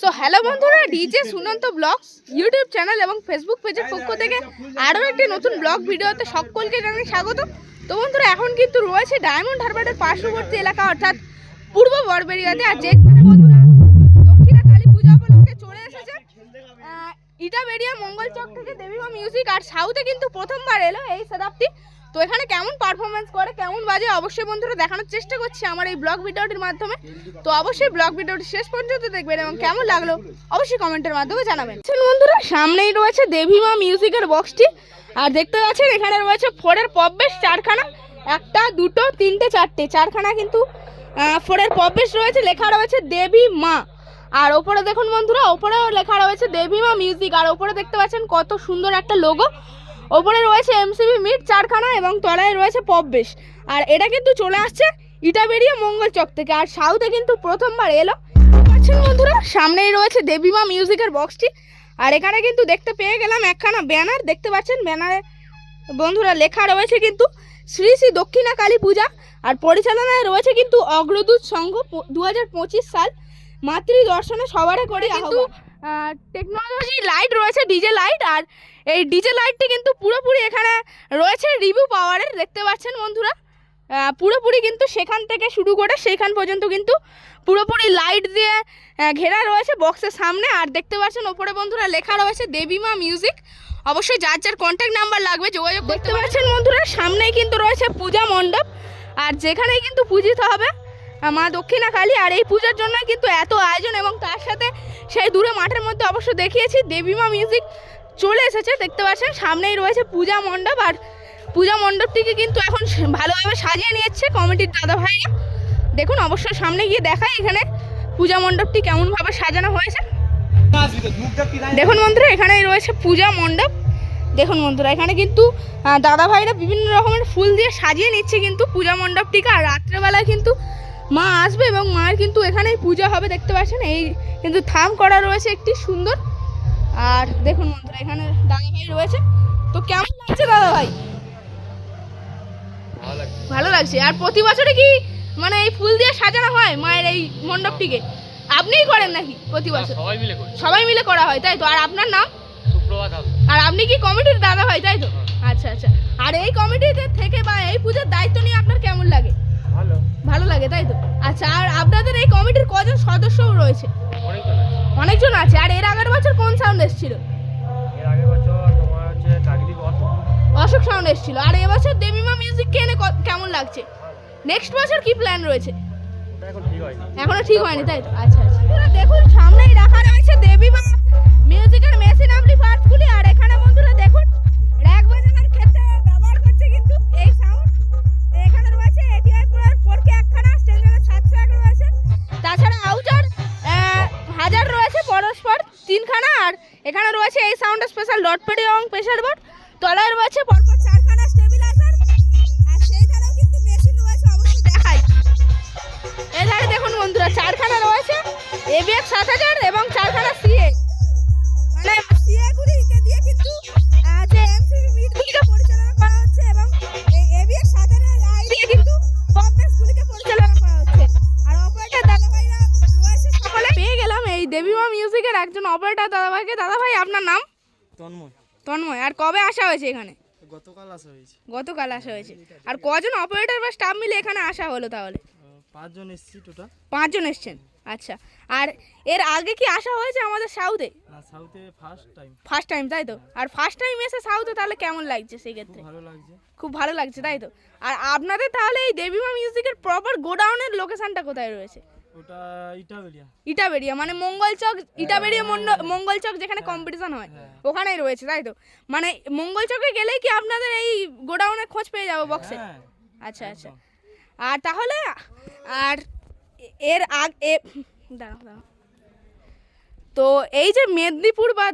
So hello বন্ধুরা DJ Sunanta blogs YouTube channel এবং Facebook পেজের পক্ষ থেকে আরও একটি নতুন ব্লগ ভিডিওতে সকলকে জানাই স্বাগত তো বন্ধুরা, এখন কিন্তু রয়েছে ডায়মন্ড হারবারের পার্শ্ববর্তী এলাকা, অর্থাৎ পূর্ব বরবেরিয়াতে। আর যেখানে বন্ধুরা দক্ষিণা চলে এসেছে মঙ্গল চক থেকে দেবীমা মিউজিক আর সাউথে কিন্তু প্রথমবার এলো এই সেটআপটি তো এখানে কেমন পারফরমেন্স করে, কেমন বাজে, অবশ্যই বন্ধুরা দেখানোর চেষ্টা করছি আমার এই ব্লগ ভিডিওটির মাধ্যমে। তো অবশ্যই ব্লগ ভিডিওটি শেষ পর্যন্ত দেখবেন এবং কেমন লাগল অবশ্যই কমেন্টের মাধ্যমে জানাবেন। বন্ধুরা, সামনেই রয়েছে দেবীমা মিউজিকের বক্সটি আর দেখতে পাচ্ছেন, এখানে রয়েছে ফোরের পববেশ চারখানা। একটা, দুটো, তিনটে, চারটে। চারখানা কিন্তু ফোরের পববেশ রয়েছে, লেখা রয়েছে দেবী মা আর ওপরে দেখুন বন্ধুরা, ওপরেও লেখা রয়েছে দেবী মা মিউজিক আর ওপরে দেখতে পাচ্ছেন কত সুন্দর একটা লোগো ওপরে রয়েছে এমসিবি মিট চারখানা এবং তলায় রয়েছে পববেশ আর এটা কিন্তু চলে আসছে ইটাবেরিয়া মঙ্গল চক থেকে। আর সাউথে কিন্তু প্রথমবার এলো। পাচ্ছেন বন্ধুরা সামনেই রয়েছে দেবীমা মিউজিকের বক্সটি। আর এখানে কিন্তু দেখতে পেয়ে গেলাম একখানা ব্যানার। দেখতে পাচ্ছেন ব্যানারে বন্ধুরা লেখা রয়েছে কিন্তু শ্রী শ্রী দক্ষিণা কালী পূজা। আর পরিচালনায় রয়েছে কিন্তু অগ্রদূত সংঘ দু হাজার পঁচিশ সাল। মাতৃ দর্শনে সবারে করে কিন্তু টেকনোলজি লাইট রয়েছে ডিজে লাইট আর এই ডিজে লাইটটি কিন্তু পুরোপুরি এখানে রয়েছে রিভিউ পাওয়ারের দেখতে পাচ্ছেন বন্ধুরা? পুরোপুরি কিন্তু সেখান থেকে শুরু করে সেখান পর্যন্ত কিন্তু পুরোপুরি লাইট দিয়ে ঘেরা রয়েছে বক্সের সামনে আর দেখতে পাচ্ছেন ওপরে বন্ধুরা লেখা রয়েছে দেবীমা মিউজিক অবশ্যই যার যার কন্ট্যাক্ট নাম্বার লাগবে যোগাযোগ দেখতে পাচ্ছেন বন্ধুরা সামনেই কিন্তু রয়েছে পূজা মণ্ডপ আর যেখানেই কিন্তু পূজিত হবে মা দক্ষিণা কালী আর এই পূজার জন্য কিন্তু এত আয়োজন এবং তার সাথে সেই দূরে মাঠের মধ্যে অবশ্য দেখিয়েছি, দেবীমা মিউজিক চলে এসেছে, দেখতে পাচ্ছেন, সামনেই রয়েছে পূজা মণ্ডপ, আর পূজা মণ্ডপটিকে কিন্তু এখন ভালোভাবে সাজিয়ে নিয়েছে কমিটির দাদা ভাইরা দেখুন অবশ্যই সামনে গিয়ে দেখায় এখানে পূজা মণ্ডপটি কেমনভাবে সাজানো হয়েছে। দেখুন বন্ধুরা, এখানেই রয়েছে পূজা মণ্ডপ। দেখুন বন্ধুরা, এখানে কিন্তু দাদা ভাইরা বিভিন্ন রকমের ফুল দিয়ে সাজিয়ে নিচ্ছে কিন্তু পূজা মণ্ডপটিকে, আর রাত্রেবেলায় কিন্তু মা আসবে এবং মায়ের কিন্তু এখানেই পূজা হবে দেখতে পাচ্ছেন? এই কিন্তু থাম করা রয়েছে একটি সুন্দর। আর দেখুন বন্ধুরা এখানে দাদা ভাই রয়েছে। তো কেমন লাগছে দাদা ভাই? ভালো লাগছে। আর প্রতি বছরে কি মানে এই ফুল দিয়ে সাজানো হয় মায়ের এই মণ্ডপটিকে? আপনিই করেন নাকি প্রতি বছর? সবাই মিলে করি। সবাই মিলে করা হয় তাই তো? আর আপনার নাম? আর আপনি কি কমিটির দাদা ভাই তাই তো? আচ্ছা আচ্ছা। আর এই কমিটিতে থেকে বা এই পুজোর দায়িত্ব নিয়ে আপনার কেমন লাগে? ভালো। ভালো লাগে তাই তো? আচ্ছা আর আপনাদের এই কমিটির কজন সদস্য রয়েছে? অনেকজন আছে। আর এর আগের বছর কোন সাউন্ড এসেছিল? এর আগের বছর তোমার হচ্ছে প্রাকৃতিক অসুখ অশোক সাউন্ড এসেছিল আর এবছর দেবিমা মিউজিক কেনে কেমন লাগছে? নেক্সট বছর কি প্ল্যান রয়েছে? এখন ঠিক হয়নি। তাই তো? আচ্ছা আচ্ছা। দেখুন সামনেই পরস্পর তিনখানা আর এখানে রয়েছে এই সাউন্ড স্পেশাল ডট পেডি এবং প্রেশার বোর্ড তলায় রয়েছে পরপর চারখানা স্টেবিলাইজার আর সেই ধারেও কিন্তু মেশিন রয়েছে অবশ্যই দেখাই। এধারে দেখুন বন্ধুরা, চারখানা রয়েছে এবিএক্স সাত হাজার এবং চারখানা একজন অপারেটর দাদাভাইকে। দাদাভাই আপনার নাম? তন্ময়। তন্ময়। আর কবে আসা হয়েছে এখানে? গতকাল আসা হয়েছে। গতকাল আসা হয়েছে। আর কজন অপারেটর বা স্টাফ মিলে এখানে আসা হলো তাহলে? পাঁচজন এসছি টোটাল পাঁচজন এসছেন? আচ্ছা। আর এর আগে কি আসা হয়েছে আমাদের সাউথে? না সাউথে ফার্স্ট টাইম ফার্স্ট টাইম তাই তো? আর ফার্স্ট টাইম এসে সাউথে তাহলে কেমন লাগছে সেই ক্ষেত্রে ভালো লাগছে। খুব ভালো লাগছে তাই তো? আর আপনাদের তাহলে এই দেবীমা মিউজিকের প্রপার গোডাউনের লোকেশনটা কোথায় রয়েছে? ওটা ইটাবেলিয়া ইটাবেরিয়া মানে মঙ্গল চক ইটাবেরিয়া মন্ড- মঙ্গল চক যেখানে কম্পিটিশন হয় হ্যাঁ। ওখানেই রয়েছে তাই তো? মানে মঙ্গল চকে গেলেই কি আপনাদের এই গোডাউনের খোঁজ পেয়ে যাব বক্সে হ্যাঁ আচ্ছা আচ্ছা। আর তাহলে আর এর আগ এ দাঁড়াও দাঁড়াও। তো এই যে মেদিনীপুর বা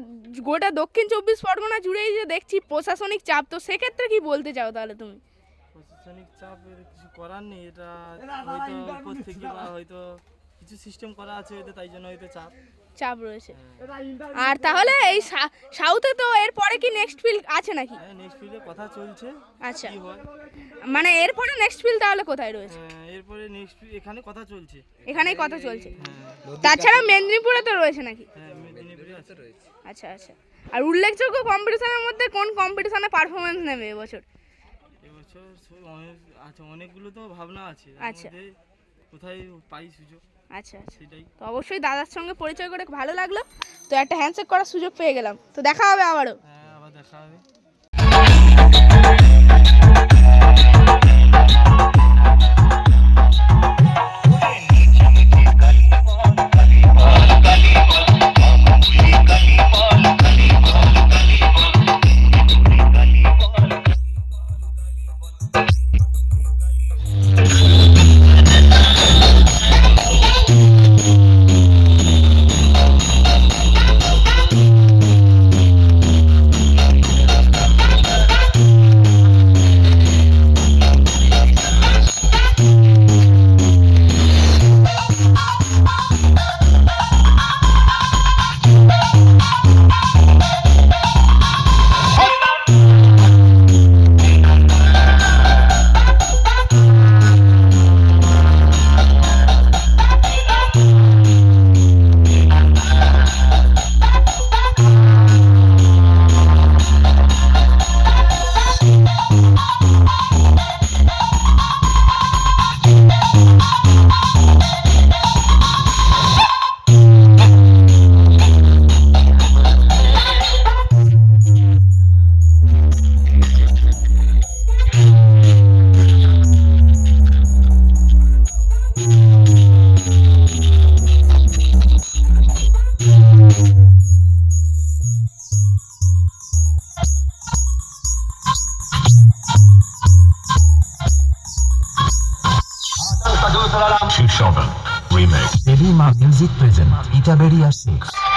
গোটা দক্ষিণ চব্বিশ পরগনা জুড়েই যে দেখছি প্রশাসনিক চাপ তো সেক্ষেত্রে কি বলতে চাও তাহলে তুমি? প্রশাসনিক কিছু করার নেই এটা হয়তো উপর থেকে বা হয়তো কিছু সিস্টেম করা আছে হয়তো তাই জন্য হয়তো চাপ। চাপ রয়েছে। আর তাহলে এই সা- সাউথে তো এরপরে কি নেক্সট ফিল্ড আছে নাকি? হ্যাঁ নেক্সট ফিল্ডে কথা চলছে আচ্ছা। মানে এরপরে নেক্সট ফিল্ড তাহলে কোথায় রয়েছে? হ্যাঁ, এরপরে নেক্সট এখানে কথা চলছে। এখানেই কথা চলছে। হ্যাঁ। তাছাড়া মেদিনীপুরে তো রয়েছে নাকি? হ্যাঁ মেদিনীপুরে আছে। আচ্ছা আচ্ছা। আর উল্লেখযোগ্য কম্পিটিশনের মধ্যে কোন কম্পিটিশনে পারফরমেন্স নেবে এবছর? সব অনেক আচ্ছা অনেকগুলো তো ভাবনা আছে। আচ্ছা। কোথায় পাই সুযোগ? আচ্ছা আচ্ছা। সেটাই। তো অবশ্যই দাদার সঙ্গে পরিচয় করে ভালো লাগল। তো একটা হ্যান্ডশেক করার সুযোগ পেয়ে গেলাম। তো দেখা হবে আবারও। হ্যাঁ আবার দেখা হবে। Shoot Shovel Remake. Baby Ma Music present Itaberia Berry 6